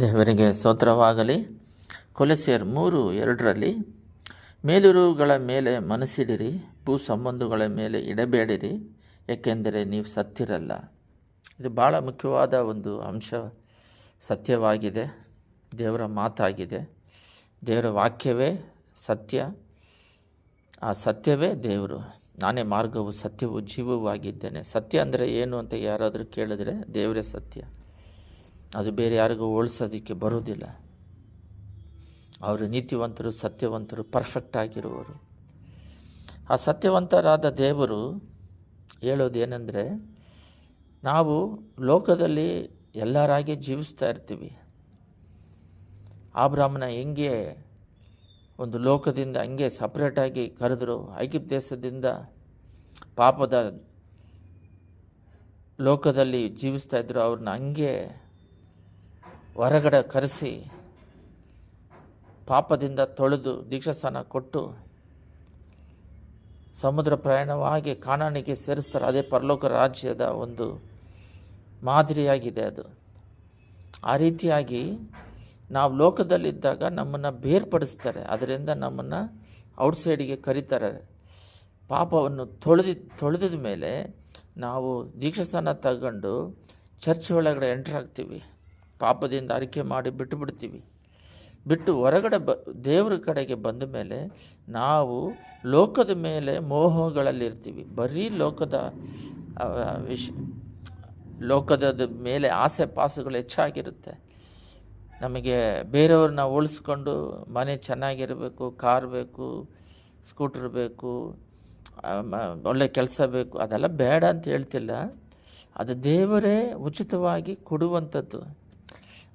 ದೇವರಿಗೆ ಸ್ತೋತ್ರವಾಗಲಿ. ಕೊಲೆಸಿಯರ್ ಮೂರು ಎರಡರಲ್ಲಿ ಮೇಲಿರುವುಗಳ ಮೇಲೆ ಮನಸ್ಸಿಡಿರಿ ಭೂ ಸಂಬಂಧಗಳ ಮೇಲೆ ಇಡಬೇಡಿರಿ, ಏಕೆಂದರೆ ನೀವು ಸತ್ತಿರಲ್ಲ. ಇದು ಭಾಳ ಮುಖ್ಯವಾದ ಒಂದು ಅಂಶ. ಸತ್ಯವಾಗಿದೆ, ದೇವರ ಮಾತಾಗಿದೆ. ದೇವರ ವಾಕ್ಯವೇ ಸತ್ಯ. ಆ ಸತ್ಯವೇ ದೇವರು. ನಾನೇ ಮಾರ್ಗವು, ಸತ್ಯವು, ಜೀವವೂ ಆಗಿದ್ದೇನೆ. ಸತ್ಯ ಅಂದರೆ ಏನು ಅಂತ ಯಾರಾದರೂ ಕೇಳಿದ್ರೆ ದೇವರೇ ಸತ್ಯ. ಅದು ಬೇರೆ ಯಾರಿಗೂ ಹೋಲಿಸೋದಕ್ಕೆ ಬರೋದಿಲ್ಲ ಅವರು ನೀತಿವಂತರು, ಸತ್ಯವಂತರು ಪರ್ಫೆಕ್ಟ್ ಆಗಿರುವರು. ಆ ಸತ್ಯವಂತರಾದ ದೇವರು ಹೇಳೋದೇನೆಂದರೆ, ನಾವು ಲೋಕದಲ್ಲಿ ಎಲ್ಲರಾಗಿ ಜೀವಿಸ್ತಾ ಇರ್ತೀವಿ. ಆಬ್ರಾಹ್ಮಣ ಹೆಂಗೆ ಒಂದು ಲೋಕದಿಂದ ಹಂಗೆ ಸಪ್ರೇಟಾಗಿ ಕರೆದ್ರು, ಐಗಿಪ್ತ ದೇಶದಿಂದ ಪಾಪದ ಲೋಕದಲ್ಲಿ ಜೀವಿಸ್ತಾ ಇದ್ದರು ಅವ್ರನ್ನ ಹಂಗೆ ಹೊರಗಡೆ ಕರೆಸಿ ಪಾಪದಿಂದ ತೊಳೆದು ದೀಕ್ಷಾಸ್ಥಾನ ಕೊಟ್ಟು ಸಮುದ್ರ ಪ್ರಯಾಣವಾಗಿ ಕಾನಾಣಿಗೆ ಸೇರಿಸ್ತಾರೆ. ಅದೇ ಪರಲೋಕ ರಾಜ್ಯದ ಒಂದು ಮಾದರಿಯಾಗಿದೆ ಅದು. ಆ ರೀತಿಯಾಗಿ ನಾವು ಲೋಕದಲ್ಲಿದ್ದಾಗ ನಮ್ಮನ್ನು ಬೇರ್ಪಡಿಸ್ತಾರೆ. ಅದರಿಂದ ನಮ್ಮನ್ನು ಔಟ್ಸೈಡಿಗೆ ಕರೀತಾರೆ. ಪಾಪವನ್ನು ತೊಳೆದಿ ತೊಳೆದ ಮೇಲೆ ನಾವು ದೀಕ್ಷಾಸ್ಥಾನ ತಗೊಂಡು ಚರ್ಚ್ ಒಳಗಡೆ ಎಂಟ್ರ್ ಆಗ್ತೀವಿ. ಪಾಪದಿಂದ ಅರಿಕೆ ಮಾಡಿ ಬಿಟ್ಟು ಬಿಡ್ತೀವಿ. ಬಿಟ್ಟು ಹೊರಗಡೆ ಬ, ದೇವರ ಕಡೆಗೆ ಬಂದ ಮೇಲೆ ನಾವು ಲೋಕದ ಮೇಲೆ ಮೋಹಗಳಲ್ಲಿರ್ತೀವಿ ಬರೀ ಲೋಕದ ವಿಷ ಲೋಕದ ಮೇಲೆ ಆಸೆ ಪಾಸುಗಳು ಹೆಚ್ಚಾಗಿರುತ್ತೆ. ನಮಗೆ ಬೇರೆಯವ್ರನ್ನ ಉಳಿಸ್ಕೊಂಡು ಮನೆ ಚೆನ್ನಾಗಿರಬೇಕು, ಕಾರ್ ಬೇಕು, ಸ್ಕೂಟ್ರ್ ಬೇಕು ಒಳ್ಳೆ ಕೆಲಸ ಬೇಕು, ಅದೆಲ್ಲ ಬೇಡ ಅಂತ ಹೇಳ್ತಿಲ್ಲ. ಅದು ದೇವರೇ ಉಚಿತವಾಗಿ ಕೊಡುವಂಥದ್ದು.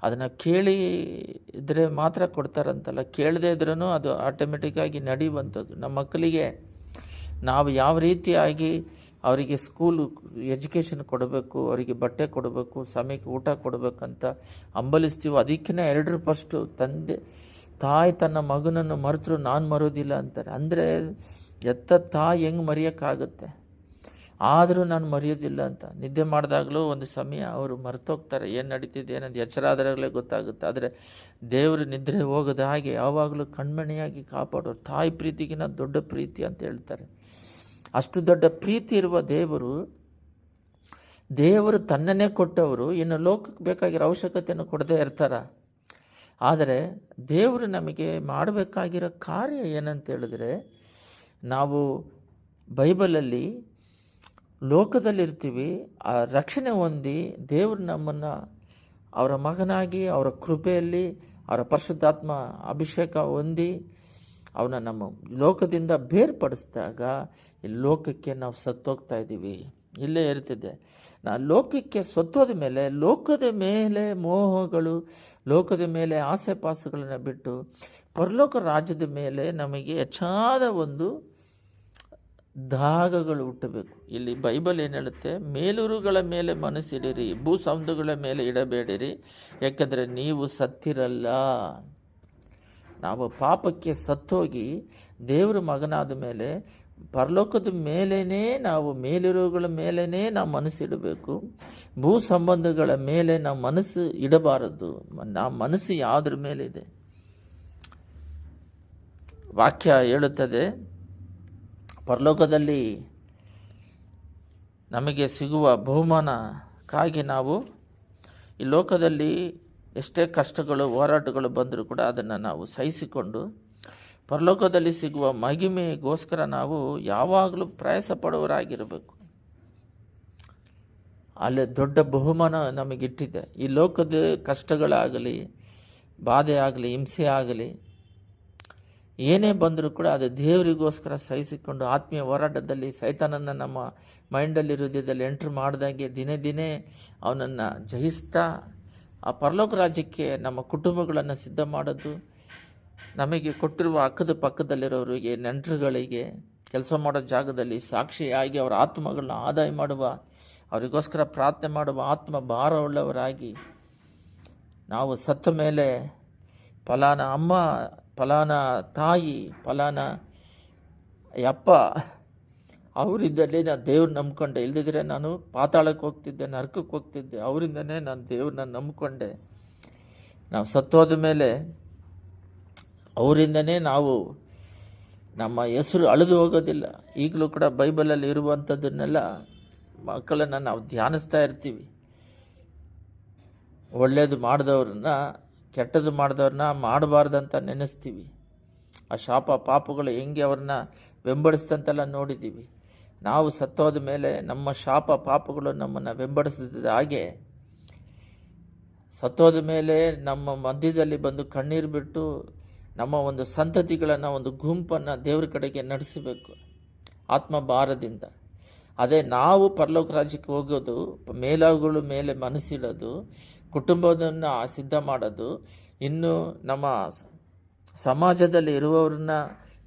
ಅದನ್ನು ಕೇಳಿದರೆ ಮಾತ್ರ ಕೊಡ್ತಾರಂತಲ್ಲ. ಕೇಳದೇ ಇದ್ರೂ ಅದು ಆಟೋಮೆಟಿಕ್ಕಾಗಿ ನಡೆಯುವಂಥದ್ದು ನಮ್ಮ ಮಕ್ಕಳಿಗೆ ನಾವು ಯಾವ ರೀತಿಯಾಗಿ ಅವರಿಗೆ ಸ್ಕೂಲು ಎಜುಕೇಷನ್ ಕೊಡಬೇಕು, ಅವರಿಗೆ ಬಟ್ಟೆ ಕೊಡಬೇಕು, ಸಮಯಕ್ಕೆ ಊಟ ಕೊಡಬೇಕಂತ ಹಂಬಲಿಸ್ತೀವೋ ಅದಕ್ಕಿಂತ ಎರಡರ ಫಸ್ಟು ತಂದೆ, ತಾಯಿ ತನ್ನ ಮಗನನ್ನು ಮರೆತರು ನಾನು ಮರೋದಿಲ್ಲ ಅಂತಾರೆ. ಅಂದರೆ ಎತ್ತ ತಾಯಿ ಹೆಂಗೆ ಮರೆಯೋಕ್ಕಾಗುತ್ತೆ? ಆದರೂ ನಾನು ಮರೆಯೋದಿಲ್ಲ ಅಂತ. ನಿದ್ದೆ ಮಾಡಿದಾಗಲೂ ಒಂದು ಸಮಯ ಅವರು ಮರ್ತೋಗ್ತಾರೆ. ಏನು ನಡೀತಿದೆ, ಏನಂತ ಎಚ್ಚರ ಆದಾಗಲೇ ಗೊತ್ತಾಗುತ್ತೆ. ಆದರೆ ದೇವರು ನಿದ್ರೆ ಹೋಗದ ಹಾಗೆ ಯಾವಾಗಲೂ ಕಣ್ಮಣಿಯಾಗಿ ಕಾಪಾಡೋರು. ತಾಯಿ ಪ್ರೀತಿಗಿನ ದೊಡ್ಡ ಪ್ರೀತಿ ಅಂತ ಹೇಳ್ತಾರೆ. ಅಷ್ಟು ದೊಡ್ಡ ಪ್ರೀತಿ ಇರುವ ದೇವರು ದೇವರು ತನ್ನನ್ನೇ ಕೊಟ್ಟವರು. ಇನ್ನು ಲೋಕಕ್ಕೆ ಬೇಕಾಗಿರೋ ಅವಶ್ಯಕತೆಯನ್ನು ಕೊಡದೇ ಇರ್ತಾರ. ಆದರೆ ದೇವರು ನಮಗೆ ಮಾಡಬೇಕಾಗಿರೋ ಕಾರ್ಯ ಏನಂತ ಹೇಳಿದ್ರೆ, ನಾವು ಬೈಬಲಲ್ಲಿ ಲೋಕದಲ್ಲಿರ್ತೀವಿ, ಆ ರಕ್ಷಣೆ ಹೊಂದಿ ದೇವರು ನಮ್ಮನ್ನು ಅವರ ಮಗನಾಗಿ, ಅವರ ಕೃಪೆಯಲ್ಲಿ, ಅವರ ಪರಿಶುದ್ಧಾತ್ಮ ಅಭಿಷೇಕ ಹೊಂದಿ ಅವನ ನಮ್ಮ ಲೋಕದಿಂದ ಬೇರ್ಪಡಿಸಿದಾಗ ಈ ಲೋಕಕ್ಕೆ ನಾವು ಸತ್ತೋಗ್ತಾ ಇದ್ದೀವಿ. ಇಲ್ಲೇ ಇರ್ತಿದ್ದೆ ನಾ ಲೋಕಕ್ಕೆ ಸತ್ತೋದ ಮೇಲೆ, ಲೋಕದ ಮೇಲೆ ಮೋಹಗಳು, ಲೋಕದ ಮೇಲೆ ಆಸೆ ಪಾಸುಗಳನ್ನು ಬಿಟ್ಟು ಪರಲೋಕ ರಾಜ್ಯದ ಮೇಲೆ ನಮಗೆ ಹೆಚ್ಚಾದ ಒಂದು ದಾಗಗಳು ಹುಟ್ಟಬೇಕು. ಇಲ್ಲಿ ಬೈಬಲ್ ಏನು ಹೇಳುತ್ತೆ? ಮೇಲುರುಗಳ ಮೇಲೆ ಮನಸ್ಸಿಡಿರಿ ಭೂ ಮೇಲೆ ಇಡಬೇಡಿರಿ. ಯಾಕಂದರೆ ನೀವು ಸತ್ತಿರಲ್ಲ. ನಾವು ಪಾಪಕ್ಕೆ ಸತ್ತೋಗಿ ದೇವರ ಮಗನಾದ ಮೇಲೆ, ಪರಲೋಕದ ಮೇಲೇ ನಾವು ಮೇಲಿರುವುಗಳ ಮೇಲೇ ನಾವು ಮನಸ್ಸಿಡಬೇಕು. ಭೂ ಸಂಬಂಧಗಳ ಮೇಲೆ ನಾವು ಮನಸ್ಸು ಇಡಬಾರದು. ನಮ್ಮ ಮನಸ್ಸು ಯಾವುದ್ರ ಮೇಲಿದೆ ವಾಕ್ಯ ಹೇಳುತ್ತದೆ ಪರಲೋಕದಲ್ಲಿ ನಮಗೆ ಸಿಗುವ ಬಹುಮಾನಕ್ಕಾಗಿ ನಾವು ಈ ಲೋಕದಲ್ಲಿ ಎಷ್ಟೇ ಕಷ್ಟಗಳು, ಹೋರಾಟಗಳು ಬಂದರೂ ಕೂಡ ಅದನ್ನು ನಾವು ಸಹಿಸಿಕೊಂಡು ಪರಲೋಕದಲ್ಲಿ ಸಿಗುವ ಮಹಿಮೆಗೋಸ್ಕರ ನಾವು ಯಾವಾಗಲೂ ಪ್ರಯಾಸ ಪಡುವರಾಗಿರಬೇಕು ಅಲ್ಲಿ ದೊಡ್ಡ ಬಹುಮಾನ ನಮಗಿಟ್ಟಿದೆ. ಈ ಲೋಕದ ಕಷ್ಟಗಳಾಗಲಿ ಬಾಧೆ ಆಗಲಿ ಹಿಂಸೆ ಆಗಲಿ ಏನೇ ಬಂದರೂ ಕೂಡ ಅದು ದೇವರಿಗೋಸ್ಕರ ಸಹಿಸಿಕೊಂಡು ಆತ್ಮೀಯ ಹೋರಾಟದಲ್ಲಿ ಸೈತಾನನ್ನು ನಮ್ಮ ಮೈಂಡಲ್ಲಿ ಹೃದಯದಲ್ಲಿ ಎಂಟ್ರ್ ಮಾಡಿದಾಗೆ ದಿನೇ ದಿನೇ ಅವನನ್ನು ಜಯಿಸ್ತಾ ಆ ಪರಲೋಕ ರಾಜ್ಯಕ್ಕೆ ನಮ್ಮ ಕುಟುಂಬಗಳನ್ನು ಸಿದ್ಧ ಮಾಡೋದು, ನಮಗೆ ಕೊಟ್ಟಿರುವ ಅಕ್ಕದ ಪಕ್ಕದಲ್ಲಿರೋರಿಗೆ, ನೆಂಟರುಗಳಿಗೆ ಕೆಲಸ ಮಾಡೋ ಜಾಗದಲ್ಲಿ ಸಾಕ್ಷಿಯಾಗಿ ಅವರ ಆತ್ಮಗಳನ್ನ ಆದಾಯ ಮಾಡುವ, ಅವರಿಗೋಸ್ಕರ ಪ್ರಾರ್ಥನೆ ಮಾಡುವ ಆತ್ಮ ಭಾರವುಳ್ಳವರಾಗಿ ನಾವು ಸತ್ತ ಮೇಲೆ ಫಲಾನ ಅಮ್ಮ ಫಲಾನ ತಾಯಿ, ಫಲಾನ ಯಪ್ಪ ಅವರಿಂದಲೇ ನಾನು ದೇವ್ರು ನಂಬ್ಕೊಂಡೆ. ಇಲ್ಲದಿದ್ದರೆ ನಾನು ಪಾತಾಳಕ್ಕೆ ಹೋಗ್ತಿದ್ದೆ ನರಕಕ್ಕೆ ಹೋಗ್ತಿದ್ದೆ. ಅವರಿಂದನೇ ನಾನು ದೇವ್ರನ್ನ ನಂಬಿಕೊಂಡೆ. ನಾವು ಸತ್ತೋದ ಮೇಲೆ ಅವರಿಂದನೇ ನಾವು ನಮ್ಮ ಹೆಸರು ಅಳಿದು ಹೋಗೋದಿಲ್ಲ. ಈಗಲೂ ಕೂಡ ಬೈಬಲಲ್ಲಿ ಇರುವಂಥದ್ದನ್ನೆಲ್ಲ ಮಕ್ಕಳನ್ನು ನಾವು ಧ್ಯಾನಿಸ್ತಾ ಇರ್ತೀವಿ. ಒಳ್ಳೆಯದು ಮಾಡಿದವ್ರನ್ನ ಕೆಟ್ಟದ್ದು ಮಾಡಿದವ್ರನ್ನ ಮಾಡಬಾರ್ದಂತ ನೆನೆಸ್ತೀವಿ. ಆ ಶಾಪ ಪಾಪಗಳು ಹೆಂಗೆ ಅವ್ರನ್ನ ಬೆಂಬಡಿಸ್ತಂತೆಲ್ಲ ನೋಡಿದ್ದೀವಿ. ನಾವು ಸತ್ತೋದ ಮೇಲೆ ನಮ್ಮ ಶಾಪ ಪಾಪಗಳು ನಮ್ಮನ್ನು ಬೆಂಬಡಿಸಿದ ಹಾಗೆ ಸತ್ತೋದ ಮೇಲೆ ನಮ್ಮ ಮಧ್ಯದಲ್ಲಿ ಬಂದು ಕಣ್ಣೀರು ಬಿಟ್ಟು ನಮ್ಮ ಒಂದು ಸಂತತಿಗಳನ್ನು, ಒಂದು ಗುಂಪನ್ನು ದೇವ್ರ ಕಡೆಗೆ ನಡೆಸಬೇಕು. ಆತ್ಮ ಭಾರದಿಂದ ಅದೇ ನಾವು ಪರಲೋಕ ರಾಜ್ಯಕ್ಕೆ ಹೋಗೋದು ಮೇಲಾಗುಗಳ ಮೇಲೆ ಮನಸ್ಸಿಡೋದು, ಕುಟುಂಬವನ್ನು ಸಿದ್ಧ ಮಾಡೋದು, ಇನ್ನು ನಮ್ಮ ಸಮಾಜದಲ್ಲಿ ಇರುವವ್ರನ್ನ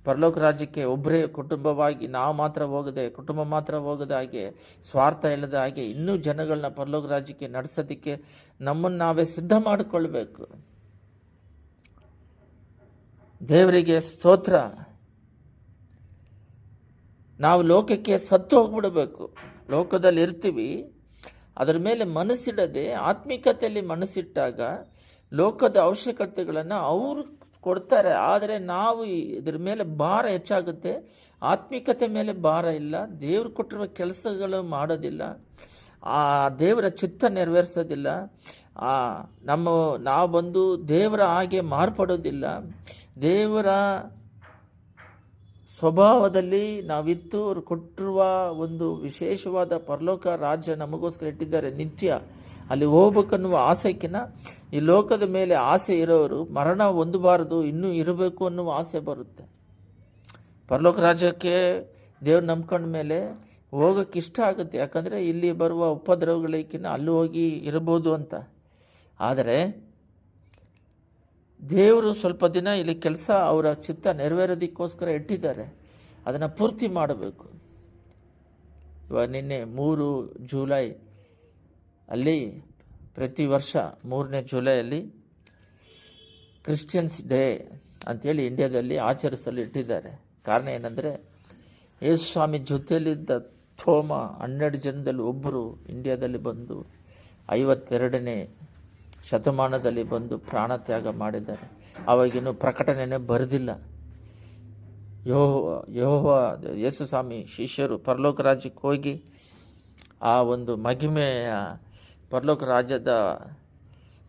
ಪರಲೋಕ ರಾಜ್ಯಕ್ಕೆ ಒಬ್ಬರೇ ಕುಟುಂಬವಾಗಿ ನಾವು ಮಾತ್ರ ಹೋಗದೆ, ಕುಟುಂಬ ಮಾತ್ರ ಹೋಗದ ಹಾಗೆ, ಸ್ವಾರ್ಥ ಇಲ್ಲದ ಹಾಗೆ ಇನ್ನೂ ಜನಗಳನ್ನ ಪರಲೋಕ ರಾಜ್ಯಕ್ಕೆ ನಡೆಸೋದಕ್ಕೆ ನಮ್ಮನ್ನು ನಾವೇ ಸಿದ್ಧ ಮಾಡಿಕೊಳ್ಬೇಕು. ದೇವರಿಗೆ ಸ್ತೋತ್ರ. ನಾವು ಲೋಕಕ್ಕೆ ಸತ್ತು ಹೋಗ್ಬಿಡಬೇಕು. ಲೋಕದಲ್ಲಿ ಇರ್ತೀವಿ. ಅದರ ಮೇಲೆ ಮನಸ್ಸಿಡದೆ, ಆತ್ಮಿಕತೆಯಲ್ಲಿ ಮನಸ್ಸಿಟ್ಟಾಗ ಲೋಕದ ಅವಶ್ಯಕತೆಗಳನ್ನು ಅವರು ಕೊಡ್ತಾರೆ. ಆದರೆ ನಾವು ಇದ್ರ ಮೇಲೆ ಭಾರ ಹೆಚ್ಚಾಗುತ್ತೆ. ಆತ್ಮಿಕತೆ ಮೇಲೆ ಭಾರ ಇಲ್ಲ. ದೇವ್ರು ಕೊಟ್ಟಿರುವ ಕೆಲಸಗಳು ಮಾಡೋದಿಲ್ಲ. ಆ ದೇವರ ಚಿತ್ತ ನೆರವೇರಿಸೋದಿಲ್ಲ. ಆ ನಮ್ಮ ನಾವು ಬಂದು ದೇವರ ಹಾಗೆ ಮಾರ್ಪಡೋದಿಲ್ಲ. ದೇವರ ಸ್ವಭಾವದಲ್ಲಿ ನಾವಿತ್ತು ಅವರು ಕೊಟ್ಟಿರುವ ಒಂದು ವಿಶೇಷವಾದ ಪರಲೋಕ ರಾಜ್ಯ ನಮಗೋಸ್ಕರ ಇಟ್ಟಿದ್ದಾರೆ ನಿತ್ಯ. ಅಲ್ಲಿ ಹೋಗ್ಬೇಕನ್ನುವ ಆಸೆಕಿನ ಈ ಲೋಕದ ಮೇಲೆ ಆಸೆ ಇರೋರು ಮರಣ ಹೊಂದಬಾರದು, ಇನ್ನೂ ಇರಬೇಕು ಅನ್ನುವ ಆಸೆ ಬರುತ್ತೆ. ಪರಲೋಕ ರಾಜ್ಯಕ್ಕೆ ದೇವ್ರು ನಂಬ್ಕೊಂಡ ಮೇಲೆ ಹೋಗೋಕ್ಕೆ ಇಷ್ಟ ಆಗುತ್ತೆ. ಯಾಕಂದರೆ ಇಲ್ಲಿ ಬರುವ ಉಪದ್ರವಗಳಿಗಿನ್ನ ಅಲ್ಲಿ ಹೋಗಿ ಇರ್ಬೋದು ಅಂತ. ಆದರೆ ದೇವರು ಸ್ವಲ್ಪ ದಿನ ಇಲ್ಲಿ ಕೆಲಸ ಅವರ ಚಿತ್ತ ನೆರವೇರೋದಕ್ಕೋಸ್ಕರ ಇಟ್ಟಿದ್ದಾರೆ. ಅದನ್ನು ಪೂರ್ತಿ ಮಾಡಬೇಕು. ಇವಾಗ ನಿನ್ನೆ ಮೂರು ಜುಲೈ ಅಲ್ಲಿ ಪ್ರತಿ ವರ್ಷ ಮೂರನೇ ಜುಲೈಯಲ್ಲಿ ಕ್ರಿಶ್ಚಿಯನ್ಸ್ ಡೇ ಅಂಥೇಳಿ ಇಂಡಿಯಾದಲ್ಲಿ ಆಚರಿಸಲು ಇಟ್ಟಿದ್ದಾರೆ. ಕಾರಣ ಏನಂದರೆ ಯೇಸು ಸ್ವಾಮಿ ಜೊತೆಯಲ್ಲಿದ್ದ ಥೋಮ ಹನ್ನೆರಡು ಜನದಲ್ಲಿ ಒಬ್ಬರು ಇಂಡಿಯಾದಲ್ಲಿ ಬಂದು ಐವತ್ತೆರಡನೇ ಶತಮಾನದಲ್ಲಿ ಬಂದು ಪ್ರಾಣ ತ್ಯಾಗ ಮಾಡಿದ್ದಾರೆ. ಅವಾಗಿನ್ನೂ ಪ್ರಕಟಣೆನೇ ಬರೆದಿಲ್ಲ. ಯೋಹ ಯೋಹ ಯೇಸು ಸ್ವಾಮಿ ಶಿಷ್ಯರು ಪರಲೋಕ ರಾಜ್ಯಕ್ಕೆ ಹೋಗಿ ಆ ಒಂದು ಮಹಿಮೆಯ ಪರಲೋಕ ರಾಜ್ಯದ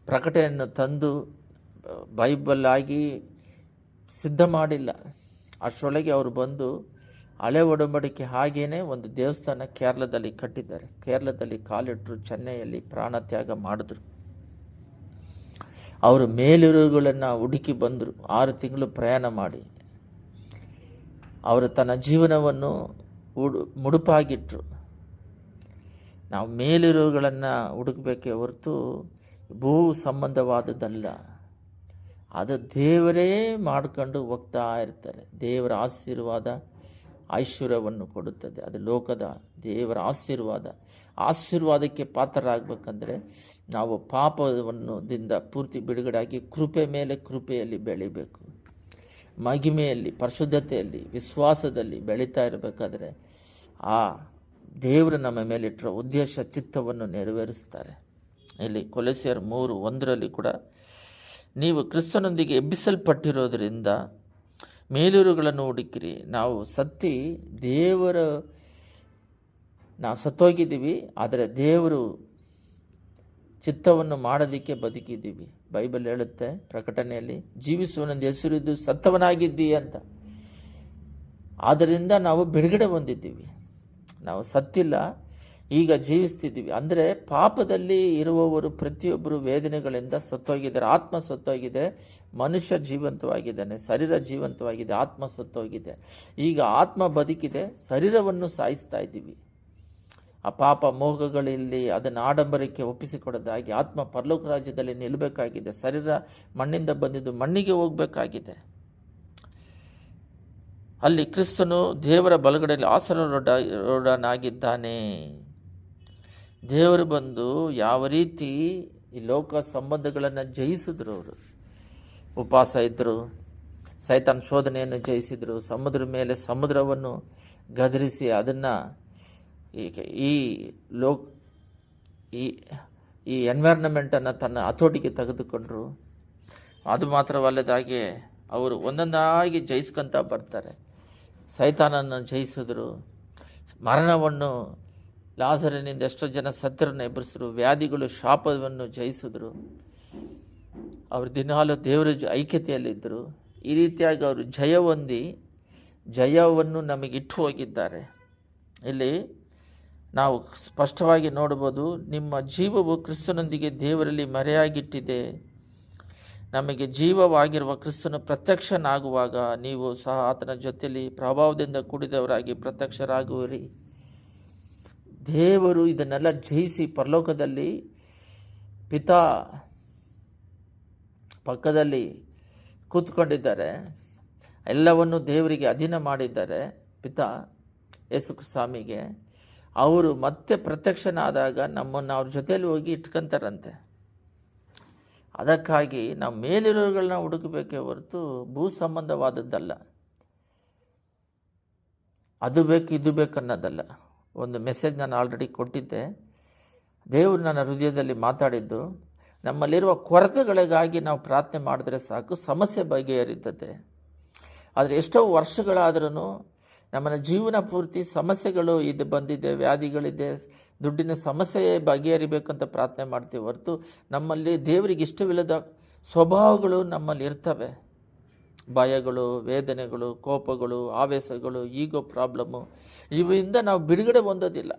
ಪ್ರಕಟಣೆಯನ್ನು ತಂದು ಬೈಬಲ್ ಆಗಿ ಸಿದ್ಧ ಮಾಡಿಲ್ಲ. ಅಷ್ಟರೊಳಗೆ ಅವರು ಬಂದು ಹಳೆ ಒಡಂಬಡಿಕೆ ಹಾಗೇನೆ ಒಂದು ದೇವಸ್ಥಾನ ಕೇರಳದಲ್ಲಿ ಕಟ್ಟಿದ್ದಾರೆ. ಕೇರಳದಲ್ಲಿ ಕಾಲಿಟ್ಟರು, ಚೆನ್ನೈಯಲ್ಲಿ ಪ್ರಾಣ ತ್ಯಾಗ ಮಾಡಿದ್ರು. ಅವರು ಮೇಲಿರುವುಗಳನ್ನು ಹುಡುಕಿ ಬಂದರು. ಆರು ತಿಂಗಳು ಪ್ರಯಾಣ ಮಾಡಿ. ಅವರು ತನ್ನ ಜೀವನವನ್ನು ಉಡು ಮುಡುಪಾಗಿಟ್ಟರು ನಾವು ಮೇಲಿರುವುಗಳನ್ನು ಹುಡುಕಬೇಕೇ ಹೊರತು ಭೂ ಸಂಬಂಧವಾದದ್ದಲ್ಲ. ಅದು ದೇವರೇ ಮಾಡ್ಕೊಂಡು ಹೋಗ್ತಾ ಇರ್ತಾರೆ. ದೇವರ ಆಶೀರ್ವಾದ ಐಶ್ವರ್ಯವನ್ನು ಕೊಡುತ್ತದೆ. ಅದು ಲೋಕದ ದೇವರ ಆಶೀರ್ವಾದ. ಆಶೀರ್ವಾದಕ್ಕೆ ಪಾತ್ರರಾಗಬೇಕಂದ್ರೆ ನಾವು ಪಾಪವನ್ನು ದಿಂದ ಪೂರ್ತಿ ಬಿಡುಗಡೆಯಾಗಿ ಕೃಪೆ ಮೇಲೆ ಕೃಪೆಯಲ್ಲಿ ಬೆಳಿಬೇಕು. ಮಹಿಮೆಯಲ್ಲಿ, ಪರಿಶುದ್ಧತೆಯಲ್ಲಿ, ವಿಶ್ವಾಸದಲ್ಲಿ ಬೆಳೀತಾ ಇರಬೇಕಾದ್ರೆ ಆ ದೇವರು ನಮ್ಮ ಮೇಲಿಟ್ಟಿರೋ ಉದ್ದೇಶ, ಚಿತ್ತವನ್ನು ನೆರವೇರಿಸ್ತಾರೆ. ಇಲ್ಲಿ ಕೊಲೆಸಿಯರ್ ಮೂರು ಒಂದರಲ್ಲಿ ಕೂಡ, ನೀವು ಕ್ರಿಸ್ತನೊಂದಿಗೆ ಎಬ್ಬಿಸಲ್ಪಟ್ಟಿರೋದರಿಂದ ಮೇಲೂರುಗಳನ್ನು ಹುಡುಕಿರಿ. ನಾವು ಸತ್ತಿ ದೇವರ, ನಾವು ಸತ್ತೋಗಿದ್ದೀವಿ, ಆದರೆ ದೇವರು ಚಿತ್ತವನ್ನು ಮಾಡೋದಕ್ಕೆ ಬದುಕಿದ್ದೀವಿ. ಬೈಬಲ್ ಹೇಳುತ್ತೆ ಪ್ರಕಟಣೆಯಲ್ಲಿ ಜೀವಿಸುವನೊಂದು ಹೆಸರಿದ್ದು ಸತ್ತವನಾಗಿದ್ದೀ ಅಂತ. ಆದ್ದರಿಂದ ನಾವು ಬಿಡುಗಡೆ ಹೊಂದಿದ್ದೀವಿ. ನಾವು ಸತ್ತಿಲ್ಲ ಈಗ ಜೀವಿಸ್ತಿದ್ದೀವಿ. ಅಂದರೆ ಪಾಪದಲ್ಲಿ ಇರುವವರು ಪ್ರತಿಯೊಬ್ಬರು ವೇದನೆಗಳಿಂದ ಸತ್ತೋಗಿದ್ದಾರೆ ಆತ್ಮ ಸತ್ತೋಗಿದೆ. ಮನುಷ್ಯ ಜೀವಂತವಾಗಿದ್ದಾನೆ. ಶರೀರ ಜೀವಂತವಾಗಿದೆ. ಆತ್ಮ ಸತ್ತೋಗಿದೆ. ಈಗ ಆತ್ಮ ಬದುಕಿದೆ. ಶರೀರವನ್ನು ಸಾಯಿಸ್ತಾ ಇದ್ದೀವಿ. ಆ ಪಾಪ ಮೋಹಗಳಲ್ಲಿ ಅದನ್ನು ಆಡಂಬರಕ್ಕೆ ಒಪ್ಪಿಸಿಕೊಡೋದಾಗಿ ಆತ್ಮ ಪರಲೋಕ ರಾಜ್ಯದಲ್ಲಿ ನಿಲ್ಲಬೇಕಾಗಿದೆ. ಶರೀರ ಮಣ್ಣಿಂದ ಬಂದಿದ್ದು ಮಣ್ಣಿಗೆ ಹೋಗಬೇಕಾಗಿದೆ. ಅಲ್ಲಿ ಕ್ರಿಸ್ತನು ದೇವರ ಬಲಗಡೆಯಲ್ಲಿ ಆಸರೊಡನಾಗಿದ್ದಾನೆ ದೇವರು ಬಂದು ಯಾವ ರೀತಿ ಈ ಲೋಕ ಸಂಬಂಧಗಳನ್ನು ಜಯಿಸಿದ್ರು ಅವರು. ಉಪವಾಸ ಇದ್ದರು ಸೈತಾನ್ ಶೋಧನೆಯನ್ನು ಜಯಿಸಿದರು, ಸಮುದ್ರ ಮೇಲೆ ಸಮುದ್ರವನ್ನು ಗದರಿಸಿ ಅದನ್ನು ಈ ಲೋಕ್, ಈ ಈ ಎನ್ವೈರ್ನಮೆಂಟನ್ನು ತನ್ನ ಹತೋಟಿಗೆ ತೆಗೆದುಕೊಂಡ್ರು. ಅದು ಮಾತ್ರವಲ್ಲದಾಗೆ ಅವರು ಒಂದೊಂದಾಗಿ ಜಯಿಸ್ಕೊತ ಬರ್ತಾರೆ. ಸೈತಾನನ್ನು ಜಯಿಸಿದ್ರು. ಮರಣವನ್ನು ಲಾಸರಿನಿಂದ ಎಷ್ಟೋ ಜನ ಸತ್ತರನ್ನು ಎಬ್ಬರಿಸಿದ್ರು ವ್ಯಾಧಿಗಳು ಶಾಪವನ್ನು ಜಯಿಸಿದ್ರು. ಅವರು ದಿನಾಲು ದೇವರ ಐಕ್ಯತೆಯಲ್ಲಿದ್ದರು. ಈ ರೀತಿಯಾಗಿ ಅವರು ಜಯ ಹೊಂದಿ, ಜಯವನ್ನು ನಮಗೆ ಇಟ್ಟು ಹೋಗಿದ್ದಾರೆ. ಇಲ್ಲಿ ನಾವು ಸ್ಪಷ್ಟವಾಗಿ ನೋಡ್ಬೋದು ನಿಮ್ಮ ಜೀವವು ಕ್ರಿಸ್ತನೊಂದಿಗೆ ದೇವರಲ್ಲಿ ಮರೆಯಾಗಿಟ್ಟಿದೆ. ನಮಗೆ ಜೀವವಾಗಿರುವ ಕ್ರಿಸ್ತನು ಪ್ರತ್ಯಕ್ಷನಾಗುವಾಗ ನೀವು ಸಹ ಆತನ ಜೊತೆಯಲ್ಲಿ ಪ್ರಭಾವದಿಂದ ಕೂಡಿದವರಾಗಿ ಪ್ರತ್ಯಕ್ಷರಾಗುವಿರಿ. ದೇವರು ಇದನ್ನೆಲ್ಲ ಜಯಿಸಿ ಪರಲೋಕದಲ್ಲಿ ಪಿತಾ ಪಕ್ಕದಲ್ಲಿ ಕೂತ್ಕೊಂಡಿದ್ದಾರೆ. ಎಲ್ಲವನ್ನು ದೇವರಿಗೆ ಅಧೀನ ಮಾಡಿದ್ದಾರೆ ಪಿತಾ ಯೇಸು ಸ್ವಾಮಿಗೆ. ಅವರು ಮತ್ತೆ ಪ್ರತ್ಯಕ್ಷನಾದಾಗ ನಮ್ಮನ್ನು ಅವ್ರ ಜೊತೆಯಲ್ಲಿ ಹೋಗಿ ಇಟ್ಕೊಂತಾರಂತೆ. ಅದಕ್ಕಾಗಿ ನಾವು ಮೇಲಿರೋಗಳನ್ನ ಹುಡುಕಬೇಕೇ ಹೊರತು ಭೂ ಸಂಬಂಧವಾದದ್ದಲ್ಲ. ಅದು ಬೇಕು, ಇದು ಬೇಕು ಅನ್ನೋದಲ್ಲ. ಒಂದು ಮೆಸೇಜ್ ನಾನು ಆಲ್ರೆಡಿ ಕೊಟ್ಟಿದ್ದೆ. ದೇವರು ನನ್ನ ಹೃದಯದಲ್ಲಿ ಮಾತಾಡಿದ್ದು, ನಮ್ಮಲ್ಲಿರುವ ಕೊರತೆಗಳಿಗಾಗಿ ನಾವು ಪ್ರಾರ್ಥನೆ ಮಾಡಿದ್ರೆ ಸಾಕು, ಸಮಸ್ಯೆ ಬಗೆಹರಿಯುತ್ತದೆ ಆದರೆ ಎಷ್ಟೋ ವರ್ಷಗಳಾದ್ರೂ ನಮ್ಮನ ಜೀವನ ಪೂರ್ತಿ ಸಮಸ್ಯೆಗಳು ಇದು ಬಂದಿದೆ, ವ್ಯಾಧಿಗಳಿದೆ, ದುಡ್ಡಿನ ಸಮಸ್ಯೆ ಬಗೆಹರಿಬೇಕಂತ ಪ್ರಾರ್ಥನೆ ಮಾಡ್ತೀವಿ ಹೊರತು ನಮ್ಮಲ್ಲಿ ದೇವರಿಗೆ ಇಷ್ಟವಿಲ್ಲದ ಸ್ವಭಾವಗಳು ನಮ್ಮಲ್ಲಿ ಇರ್ತವೆ. ಭಯಗಳು, ವೇದನೆಗಳು, ಕೋಪಗಳು, ಆವೇಶಗಳು ಈಗೋ ಪ್ರಾಬ್ಲಮ್ಮು ಇವಿಂದ ನಾವು ಬಿಡುಗಡೆ ಹೊಂದೋದಿಲ್ಲ.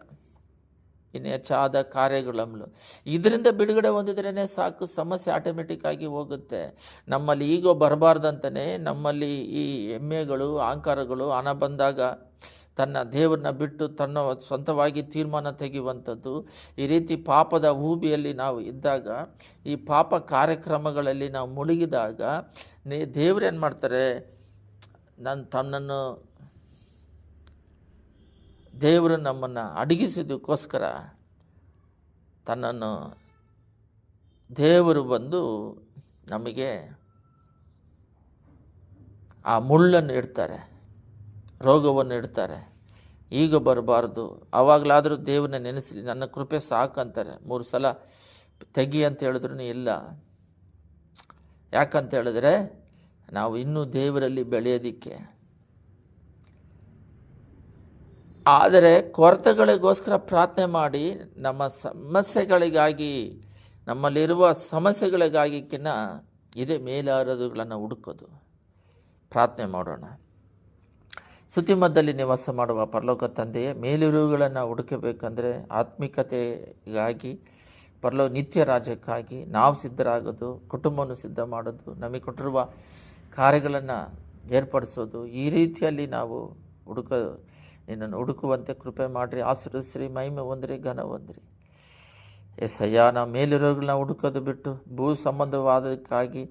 ಇನ್ನು ಹೆಚ್ಚಾದ ಕಾರ್ಯಗಳು ಇದರಿಂದ ಬಿಡುಗಡೆ ಹೊಂದಿದ್ರೇ ಸಾಕು ಸಮಸ್ಯೆ ಆಟೋಮೆಟಿಕ್ ಆಗಿ ಹೋಗುತ್ತೆ. ನಮ್ಮಲ್ಲಿ ಈಗೋ ಬರಬಾರ್ದಂತಲೇ ನಮ್ಮಲ್ಲಿ ಈ ಹೆಮ್ಮೆಗಳು, ಅಹಂಕಾರಗಳು ಹಣ ಬಂದಾಗ ತನ್ನ ದೇವರನ್ನ ಬಿಟ್ಟು ತನ್ನ ಸ್ವಂತವಾಗಿ ತೀರ್ಮಾನ ತೆಗೆಯುವಂಥದ್ದು. ಈ ರೀತಿ ಪಾಪದ ಊಬಿಯಲ್ಲಿ ನಾವು ಇದ್ದಾಗ, ಈ ಪಾಪ ಕಾರ್ಯಕ್ರಮಗಳಲ್ಲಿ ನಾವು ಮುಳುಗಿದಾಗ, ನೀ ದೇವ್ರೇನು ಮಾಡ್ತಾರೆ? ನನ್ನ ತನ್ನನ್ನು ದೇವರು ನಮ್ಮನ್ನು ಅಡಗಿಸಿದ್ದಕ್ಕೋಸ್ಕರ ತನ್ನನ್ನು ದೇವರು ಬಂದು ನಮಗೆ ಆ ಮುಳ್ಳನ್ನು ಇಡ್ತಾರೆ. ರೋಗವನ್ನು ಇಡ್ತಾರೆ. ಈಗ ಬರಬಾರ್ದು. ಆವಾಗಲಾದರೂ ದೇವನ ನೆನೆಸಲಿ ನನ್ನ ಕೃಪೆ ಸಾಕಂತಾರೆ ಮೂರು ಸಲ ತೆಗಿ ಅಂತ ಹೇಳಿದ್ರೂ ಇಲ್ಲ. ಯಾಕಂತ ಹೇಳಿದ್ರೆ, ನಾವು ಇನ್ನೂ ದೇವರಲ್ಲಿ ಬೆಳೆಯೋದಿಕ್ಕೆ. ಆದರೆ ಕೊರತೆಗಳಿಗೋಸ್ಕರ ಪ್ರಾರ್ಥನೆ ಮಾಡಿ, ನಮ್ಮ ಸಮಸ್ಯೆಗಳಿಗಾಗಿ, ನಮ್ಮಲ್ಲಿರುವ ಸಮಸ್ಯೆಗಳಿಗಾಗಿಕ್ಕಿನ್ನ ಇದೇ ಮೇಲಾರದುಗಳನ್ನು ಹುಡುಕೋದು. ಪ್ರಾರ್ಥನೆ ಮಾಡೋಣ. ಸುತಿಮದ್ದಲ್ಲಿ ನಿವಾಸ ಮಾಡುವ ಪರಲೋಕ ತಂದೆಯೇ, ಮೇಲಿರುವುಗಳನ್ನು ಹುಡುಕಬೇಕಂದ್ರೆ ಆತ್ಮಿಕತೆಗಾಗಿ, ಪರಲೋ ನಿತ್ಯ ರಾಜ್ಯಕ್ಕಾಗಿ ನಾವು ಸಿದ್ಧರಾಗೋದು, ಕುಟುಂಬವನ್ನು ಸಿದ್ಧ ಮಾಡೋದು, ನಮಗೆ ಕೊಟ್ಟಿರುವ ಕಾರ್ಯಗಳನ್ನು ಏರ್ಪಡಿಸೋದು, ಈ ರೀತಿಯಲ್ಲಿ ನಾವು ಹುಡುಕ, ನಿನ್ನನ್ನು ಹುಡುಕುವಂತೆ ಕೃಪೆ ಮಾಡಿರಿ ಆಶ್ರಯಿಸ್ರಿ ಮಹಿಮೆ ಒಂದ್ರಿ ಘನ ಹೊಂದ್ರಿ. ಅಯ್ಯ ನಾವು ಮೇಲಿರೋಗಳನ್ನ ಹುಡುಕೋದು ಬಿಟ್ಟು ಭೂ ಸಂಬಂಧವಾದಕ್ಕಾಗಿ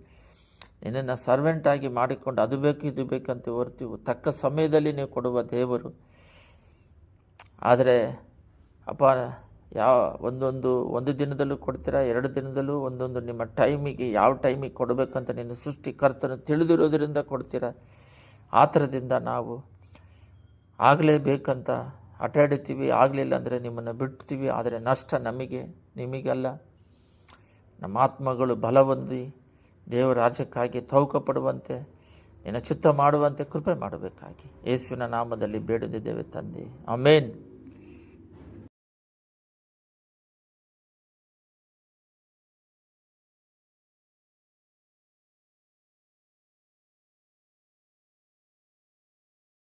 ನಿನ್ನನ್ನು ಸರ್ವೆಂಟಾಗಿ ಮಾಡಿಕೊಂಡು ಅದು ಬೇಕು, ಇದು ಬೇಕಂತ ಹೊರ್ತೀವಿ. ತಕ್ಕ ಸಮಯದಲ್ಲಿ ನೀವು ಕೊಡುವ ದೇವರು. ಆದರೆ, ಅಪ್ಪ, ಯಾವ, ಒಂದೊಂದು, ಒಂದು ದಿನದಲ್ಲೂ ಕೊಡ್ತೀರಾ? ಎರಡು ದಿನದಲ್ಲೂ ಒಂದೊಂದು ನಿಮ್ಮ ಟೈಮಿಗೆ ಯಾವ ಟೈಮಿಗೆ ಕೊಡಬೇಕಂತ ನಿನ್ನ ಸೃಷ್ಟಿಕರ್ತನ ತಿಳಿದಿರೋದರಿಂದ ಕೊಡ್ತೀರಾ? ಆ ಥರದಿಂದ ನಾವು ಆಗಲೇಬೇಕಂತ ಅಟಾಡಿತೀವಿ ಆಗಲಿಲ್ಲ ಅಂದರೆ ನಿಮ್ಮನ್ನು ಬಿಡ್ತೀವಿ. ಆದರೆ ನಷ್ಟ ನಮಗೆ, ನಿಮಗಲ್ಲ. ನಮ್ಮ ಆತ್ಮಗಳು ಬಲ ಹೊಂದಿ ದೇವರ ರಾಜ್ಯಕ್ಕಾಗಿ ತೌಕ ಪಡುವಂತೆ ನಿನ್ನ ಚಿತ್ತ ಮಾಡುವಂತೆ ಕೃಪೆ ಮಾಡಬೇಕಾಗಿ. ಯೇಸುವಿನ ನಾಮದಲ್ಲಿ ಬೇಡದಿದ್ದೇವೆ ತಂದೆ. ಅಮೇನ್